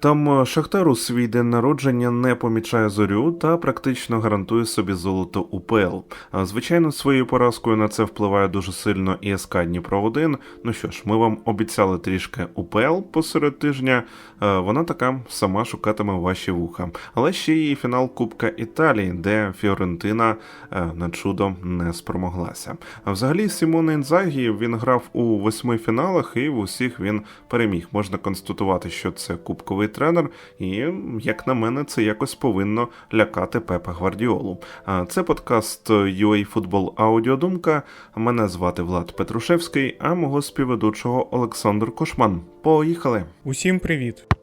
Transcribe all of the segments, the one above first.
Там е, Шахтар у свій день народження не помічає зорю та практично гарантує собі золото УПЛ. Звичайно, своєю поразкою на це впливає дуже сильно і СК Дніпро 1 Ну що ж, ми вам обіцяли трішки УПЛ посеред тижня. Е, Вона така сама шукатиме ваші вуха. Але ще і фінал Кубка Італії, де Фіорентина е, на чудо не спромоглася. Взагалі Сімоне Інзагі він грав у восьми фіналах і в усіх він переміг. Можна констатувати, що це кубковий тренер, і як на мене, це якось повинно лякати Пепа Гвардіолу. А Це подкаст UA Football Аудіодумка. Мене звати Влад Петрушевський, а мого співведучого Олександр Кошман. Поїхали! Усім привіт!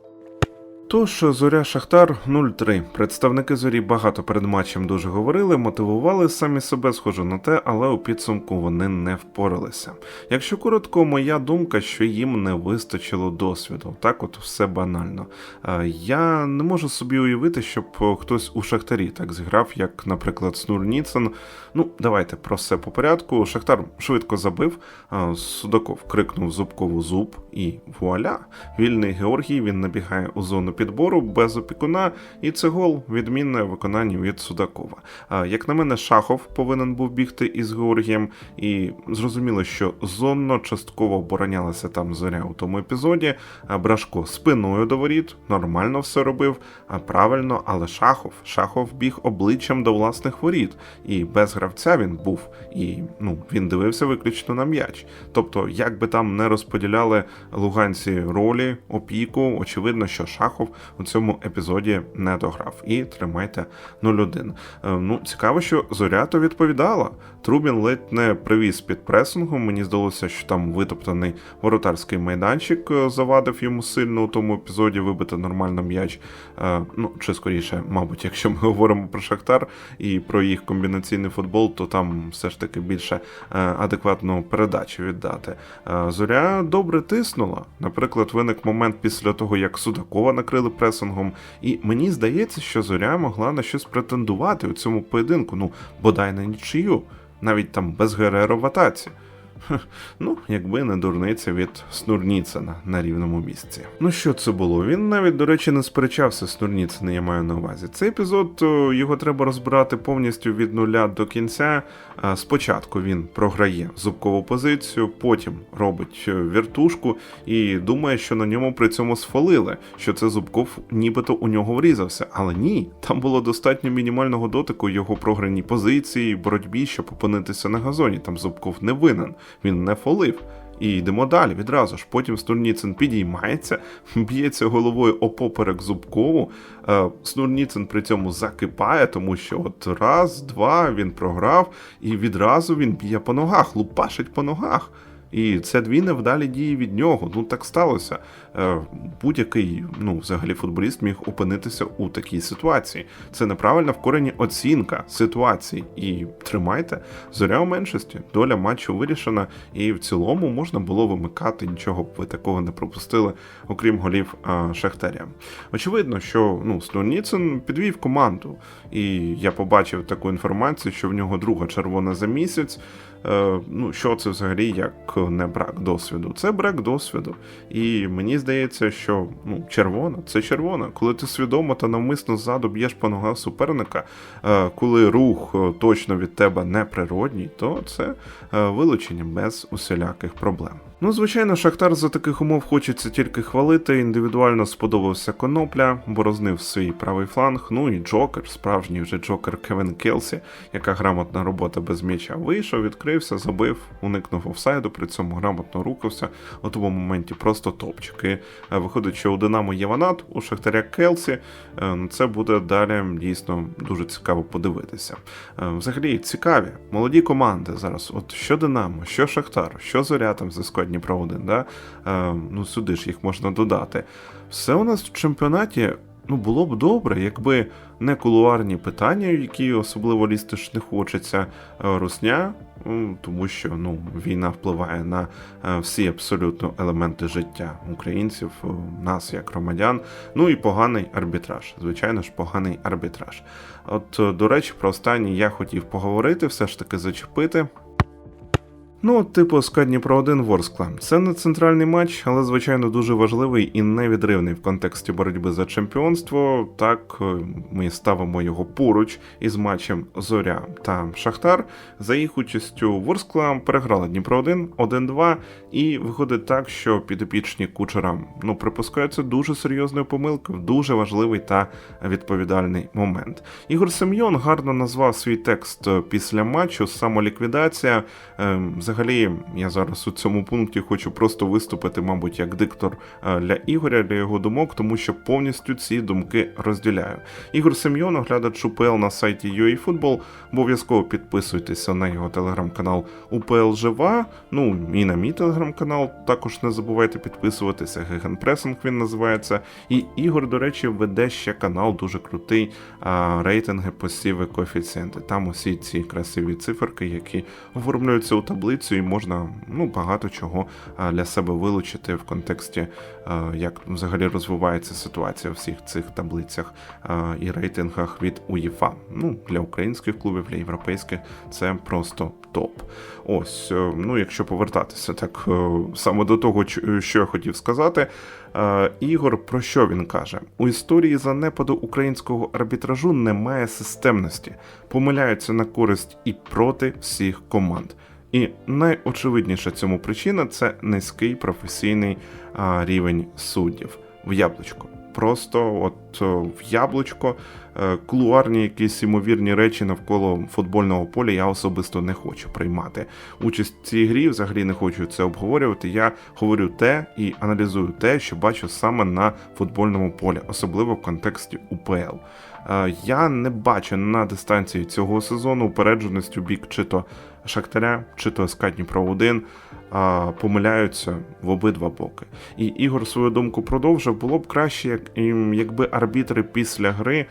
Тож зоря Шахтар 0-3. Представники зорі багато перед матчем дуже говорили, мотивували самі себе схоже на те, але у підсумку вони не впоралися. Якщо коротко, моя думка, що їм не вистачило досвіду. Так, от все банально. Е, Я не можу собі уявити, щоб хтось у Шахтарі так зіграв, як, наприклад, Снур Ніцен. Ну, давайте про все по порядку. Шахтар швидко забив. Судаков крикнув Зубкову зуб, і вуаля! Вільний Георгій він набігає у зону підбору без опікуна, і це гол відмінне виконання від Судакова. Як на мене, Шахов повинен був бігти із Георгієм, і зрозуміло, що зонно частково оборонялася там зоря у тому епізоді. Брашко спиною до воріт, нормально все робив, а правильно, але Шахов, Шахов біг обличчям до власних воріт, і без гравця він був, і ну він дивився виключно на м'яч. Тобто, як би там не розподіляли луганці ролі, опіку, очевидно, що Шахов у цьому епізоді не дограв. І тримайте 0-1. Е, Ну, цікаво, що Зоря то відповідала. Трубін ледь не привіз під пресингом. Мені здалося, що там витоптаний воротарський майданчик е, завадив йому сильно у тому епізоді вибити нормально м'яч. Е, Ну, чи скоріше, мабуть, якщо ми говоримо про Шахтар і про їх комбінаційний футбол, то там все ж таки більше адекватну передачу віддати. Зоря добре тиснула. Наприклад, виник момент після того, як Судакова накрили пресингом, і мені здається, що Зоря могла на щось претендувати у цьому поєдинку. Ну, бодай на нічию, навіть там без Гереро в атаці. Ну, якби не дурниця від Снурніцена на рівному місці. Ну що це було? Він навіть, до речі, не сперечався з я маю на увазі. Цей епізод його треба розбирати повністю від нуля до кінця. Спочатку він програє зубкову позицію, потім робить е, віртушку і думає, що на ньому при цьому сфалили, що це зубков нібито у нього врізався. Але ні, там було достатньо мінімального дотику його програній позиції, боротьбі, щоб опинитися на газоні. Там зубков не винен, він не фолив. І йдемо далі відразу ж. Потім Стурніцин підіймається, б'ється головою опоперек Зубкову. Е, Снурніцин при цьому закипає, тому що от раз, два він програв, і відразу він б'є по ногах, лупашить по ногах. І це дві невдалі дії від нього. Ну так сталося. Е, Будь-який, ну, взагалі, футболіст міг опинитися у такій ситуації. Це неправильна в корені оцінка ситуації. І тримайте, зоря у меншості, доля матчу вирішена, і в цілому можна було вимикати, нічого б ви такого не пропустили, окрім голів а, Шахтаря. Очевидно, що ну, Снурніцин підвів команду, і я побачив таку інформацію, що в нього друга червона за місяць. Е, ну, що це взагалі як не брак досвіду? Це брак досвіду. І мені здається, що ну, червона це червона. Коли ти свідомо та навмисно ззаду б'єш по ногах суперника, е, коли рух е, точно від тебе неприродній, то це е, вилучення без усіляких проблем. Ну, звичайно, Шахтар за таких умов хочеться тільки хвалити. Індивідуально сподобався Конопля, борознив свій правий фланг. Ну і Джокер, справжній вже Джокер Кевін Келсі, яка грамотна робота без м'яча. Вийшов, відкрився, забив, уникнув офсайду, при цьому грамотно рухався. У тому моменті просто топчик. І е, виходить, що у Динамо є Ванат, у Шахтаря Келсі. Е, ну, Це буде далі дійсно дуже цікаво подивитися. Е, Взагалі цікаві, молоді команди зараз. От що Динамо, що Шахтар, що Зоря там зі складні Дніпро 1, да? е, ну сюди ж їх можна додати. Все у нас в чемпіонаті ну, було б добре, якби не кулуарні питання, які особливо лізти ж не хочеться, е, русня, тому що ну, війна впливає на е, всі абсолютно елементи життя українців, е, нас як громадян. Ну і поганий арбітраж. Звичайно ж, поганий арбітраж. От, до речі, про останній я хотів поговорити, все ж таки зачепити. Ну, типу СКА Дніпро 1 Ворскла. Це не центральний матч, але звичайно дуже важливий і невідривний в контексті боротьби за чемпіонство. Так е, ми ставимо його поруч із матчем Зоря та Шахтар. За їх участю Ворскла переграла Дніпро 1 1-2, і виходить так, що підопічні кучера ну припускаються дуже серйозної помилки в дуже важливий та відповідальний момент. Ігор Семйон гарно назвав свій текст е, після матчу самоліквідація. Взагалі, я зараз у цьому пункті хочу просто виступити, мабуть, як диктор е, для Ігоря, для його думок, тому що повністю ці думки розділяю. Ігор Семйон, оглядач УПЛ на сайті UAFootball, обов'язково підписуйтеся на його телеграм-канал УПЛ Жива. Ну і на мій телеграм-канал також не забувайте підписуватися. Гегенпресинг він називається. І Ігор, до речі, веде ще канал дуже крутий рейтинги, посіви, коефіцієнти. Там усі ці красиві циферки, які оформлюються у таблицю, і можна ну, багато чого для себе вилучити в контексті, як взагалі розвивається ситуація в всіх цих таблицях і рейтингах від УЄФА. Ну, для українських клубів, для європейських це просто топ. Ось, е, ну якщо повертатися так е, саме до того, що я хотів сказати. Е, Ігор про що він каже? У історії занепаду українського арбітражу немає системності, помиляються на користь і проти всіх команд. І найочевидніша цьому причина це низький професійний рівень суддів в яблучко. Просто от в яблучко е, кулуарні якісь ймовірні речі навколо футбольного поля я особисто не хочу приймати. Участь в цій грі взагалі не хочу це обговорювати. Я говорю те і аналізую те, що бачу саме на футбольному полі, особливо в контексті УПЛ. Е, Я не бачу на дистанції цього сезону упередженості бік чи то Шахтаря, чи то СК Дніпро 1 а, помиляються в обидва боки. І Ігор свою думку продовжив. Було б краще, як, якби арбітри після гри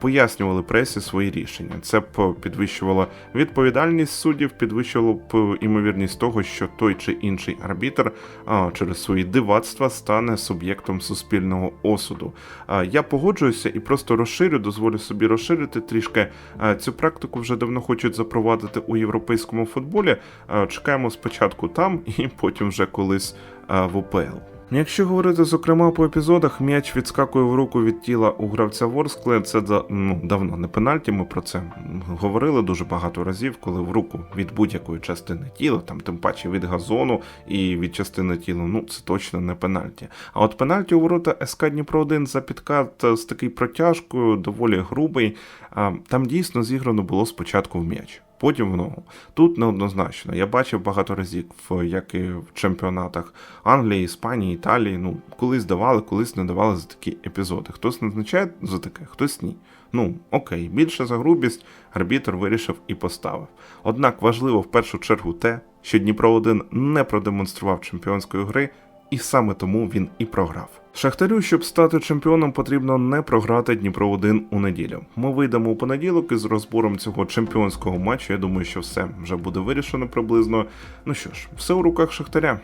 пояснювали пресі свої рішення. Це б підвищувало відповідальність суддів, підвищувало б імовірність того, що той чи інший арбітр а, через свої дивацтва стане суб'єктом суспільного осуду. А, Я погоджуюся і просто розширю, дозволю собі розширити трішки. А, Цю практику вже давно хочуть запровадити у європейському футболі. А, Чекаємо спочатку там і потім вже колись а, в УПЛ. Якщо говорити зокрема по епізодах, м'яч відскакує в руку від тіла у гравця Ворскле. Це да- ну, давно не пенальті. Ми про це говорили дуже багато разів, коли в руку від будь-якої частини тіла, там тим паче від газону і від частини тіла, ну це точно не пенальті. А от пенальті у ворота СК Дніпро 1 за підкат з такою протяжкою, доволі грубий. А, Там дійсно зіграно було спочатку в м'яч. Потім в ногу. Тут неоднозначно. Я бачив багато разів, як і в чемпіонатах Англії, Іспанії, Італії. Ну, колись давали, колись не давали за такі епізоди. Хтось назначає за таке, хтось ні. Ну, окей, більше за грубість арбітр вирішив і поставив. Однак важливо в першу чергу те, що Дніпро 1 не продемонстрував чемпіонської гри, і саме тому він і програв. Шахтарю, щоб стати чемпіоном, потрібно не програти Дніпро 1 у неділю. Ми вийдемо у понеділок із розбором цього чемпіонського матчу. Я думаю, що все вже буде вирішено приблизно. Ну що ж, все у руках Шахтаря.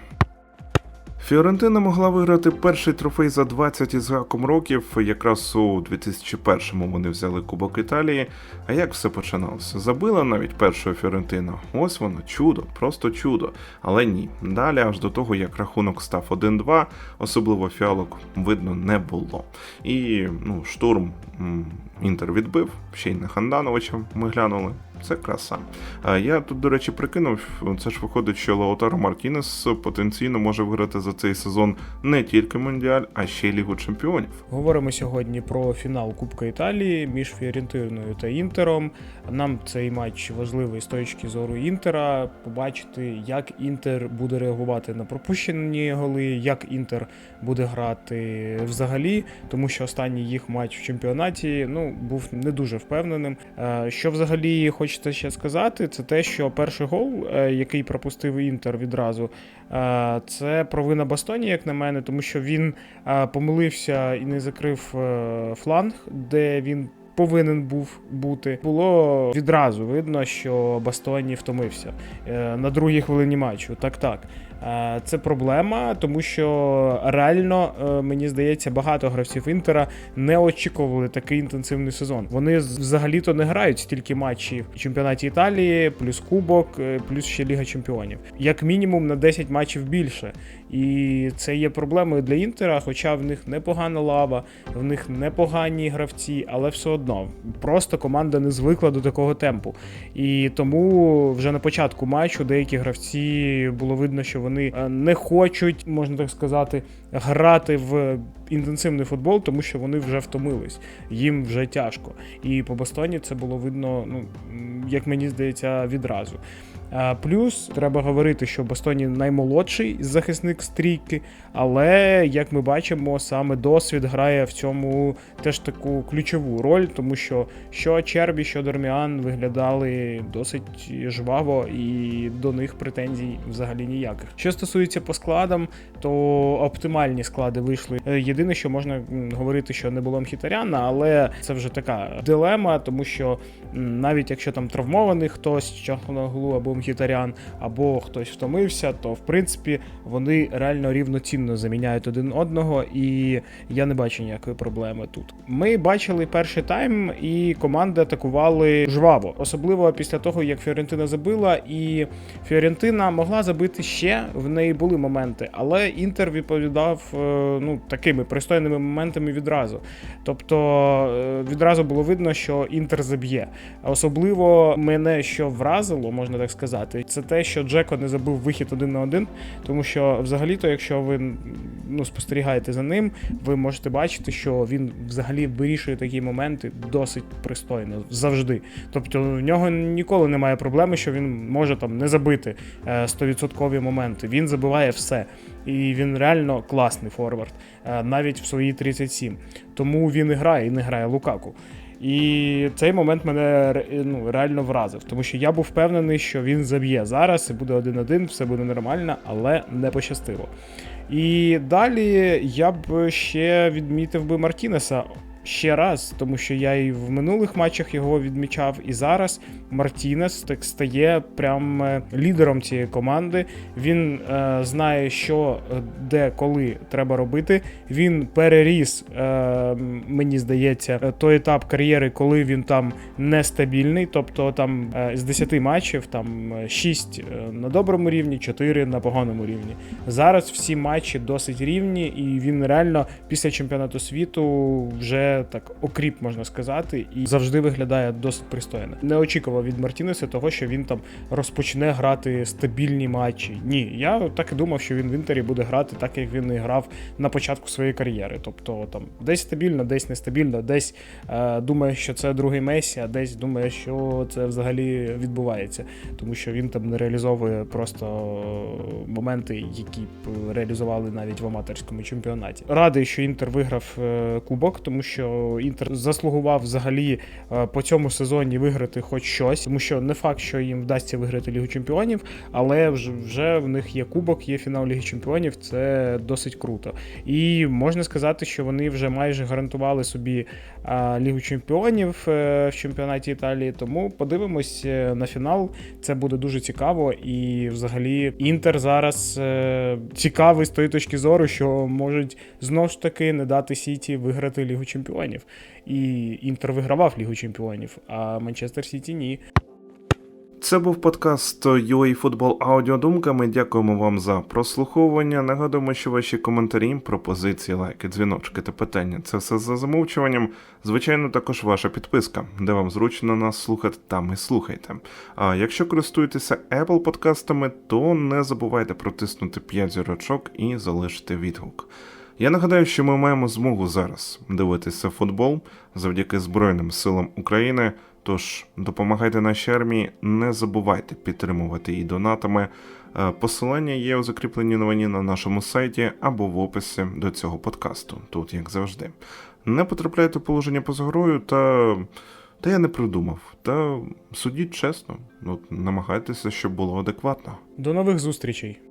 Фіорентина могла виграти перший трофей за 20 із гаком років. Якраз у 2001-му вони взяли Кубок Італії. А як все починалося? Забила навіть першою Фіорентину. Ось воно, чудо, просто чудо. Але ні. Далі, аж до того, як рахунок став 1-2, особливо фіалок видно не було. І ну, штурм Інтер відбив, ще й на Хандановича ми глянули. Це краса. Я тут, до речі, прикинув, це ж виходить, що Лаутаро Мартінес потенційно може виграти за цей сезон не тільки Мондіаль, а ще й Лігу Чемпіонів. Говоримо сьогодні про фінал Кубка Італії між Фіорентиною та Інтером. Нам цей матч важливий з точки зору Інтера. Побачити, як Інтер буде реагувати на пропущені голи, як Інтер буде грати взагалі, тому що останній їх матч в чемпіонаті ну був не дуже впевненим. Е, Що взагалі хочеться ще сказати, це те, що перший гол, е, який пропустив Інтер відразу, е, це провина Бастоні, як на мене, тому що він е, помилився і не закрив фланг, де він. Повинен був бути. Було відразу видно, що Бастоні втомився на другій хвилині матчу. Так, так. Е, Це проблема, тому що реально е, мені здається, багато гравців Інтера не очікували такий інтенсивний сезон. Вони взагалі-то не грають стільки матчів в чемпіонаті Італії, плюс Кубок, е, плюс ще Ліга Чемпіонів. Як мінімум на 10 матчів більше. І це є проблемою для Інтера, хоча в них непогана лава, в них непогані гравці, але все одно просто команда не звикла до такого темпу. І тому вже на початку матчу деякі гравці було видно, що вони е, не хочуть, можна так сказати, грати в інтенсивний футбол, тому що вони вже втомились, їм вже тяжко. І по Бастоні це було видно, ну як мені здається, відразу. А, Плюс треба говорити, що Бастоні наймолодший захисник стрійки, але як ми бачимо, саме досвід грає в цьому теж таку ключову роль, тому що що Чербі, що Дорміан виглядали досить жваво, і до них претензій взагалі ніяких. Що стосується по складам, то оптимальні склади вийшли. Е, Єдине, що можна говорити, що не було Мхітаряна, але це вже така дилема, тому що навіть якщо там травмований хтось Чахонаглу або Мхітарян, або хтось втомився, то в принципі вони реально рівноцінно заміняють один одного, і я не бачу ніякої проблеми тут. Ми бачили перший тайм, і команди атакували жваво, особливо після того, як Фіорентина забила, і Фіорентина могла забити ще. В неї були моменти, але Інтер відповідав е, ну такими пристойними моментами відразу. Тобто е, відразу було видно, що Інтер заб'є. Особливо мене що вразило, можна так сказати, це те, що Джеко не забив вихід один на один, тому що взагалі-то, якщо ви ну, спостерігаєте за ним, ви можете бачити, що він взагалі вирішує такі моменти досить пристойно завжди. Тобто в нього ніколи немає проблеми, що він може там не забити е, 100% моменти. Він забиває все. І він реально класний форвард, е, навіть в свої 37. Тому він і грає, і не грає Лукаку. І цей момент мене ну, реально вразив, тому що я був впевнений, що він заб'є зараз і буде 1-1, все буде нормально, але не пощастило. І далі я б ще відмітив би Мартінеса ще раз, тому що я і в минулих матчах його відмічав, і зараз Мартінес так стає прям е, лідером цієї команди. Він е, знає, що е, де коли треба робити. Він переріс, е, мені здається, е, той етап кар'єри, коли він там нестабільний. Тобто там е, з 10 матчів там 6 на доброму рівні, 4 на поганому рівні. Зараз всі матчі досить рівні, і він реально після чемпіонату світу вже так окріп, можна сказати, і завжди виглядає досить пристойно. Не очікував від Мартінеса того, що він там розпочне грати стабільні матчі. Ні, я так і думав, що він в інтері буде грати так, як він і грав на початку своєї кар'єри. Тобто там десь стабільно, десь нестабільно, десь е, думає, що це другий Месі, а десь думає, що це взагалі відбувається, тому що він там не реалізовує просто моменти, які б реалізували навіть в аматорському чемпіонаті. Радий, що Інтер виграв е, кубок, тому що Інтер заслугував взагалі е, по цьому сезоні виграти хоч щось, тому що не факт, що їм вдасться виграти Лігу Чемпіонів, але вже, в них є кубок, є фінал Ліги Чемпіонів. Це досить круто. І можна сказати, що вони вже майже гарантували собі Лігу Чемпіонів е, в чемпіонаті Італії. Тому подивимось е, на фінал. Це буде дуже цікаво. І взагалі Інтер зараз е, цікавий з тої точки зору, що можуть знову ж таки не дати Сіті виграти Лігу Чемпіонів. І Інтер вигравав Лігу Чемпіонів, а Манчестер Сіті ні. Це був подкаст UA Аудіодумка. Ми дякуємо вам за прослуховування. Нагадуємо, що ваші коментарі, пропозиції, лайки, дзвіночки та питання це все за замовчуванням. Звичайно, також ваша підписка, де вам зручно нас слухати, там і слухайте. А якщо користуєтеся Apple подкастами, то не забувайте протиснути 5 зірочок і залишити відгук. Я нагадаю, що ми маємо змогу зараз дивитися футбол завдяки Збройним силам України. Тож допомагайте нашій армії, не забувайте підтримувати її донатами. Е, Посилання є у закріпленій новині на нашому сайті або в описі до цього подкасту, тут як завжди. Не потрапляйте в положення поза грою та. Та я не придумав. Та судіть чесно, от намагайтеся, щоб було адекватно. До нових зустрічей!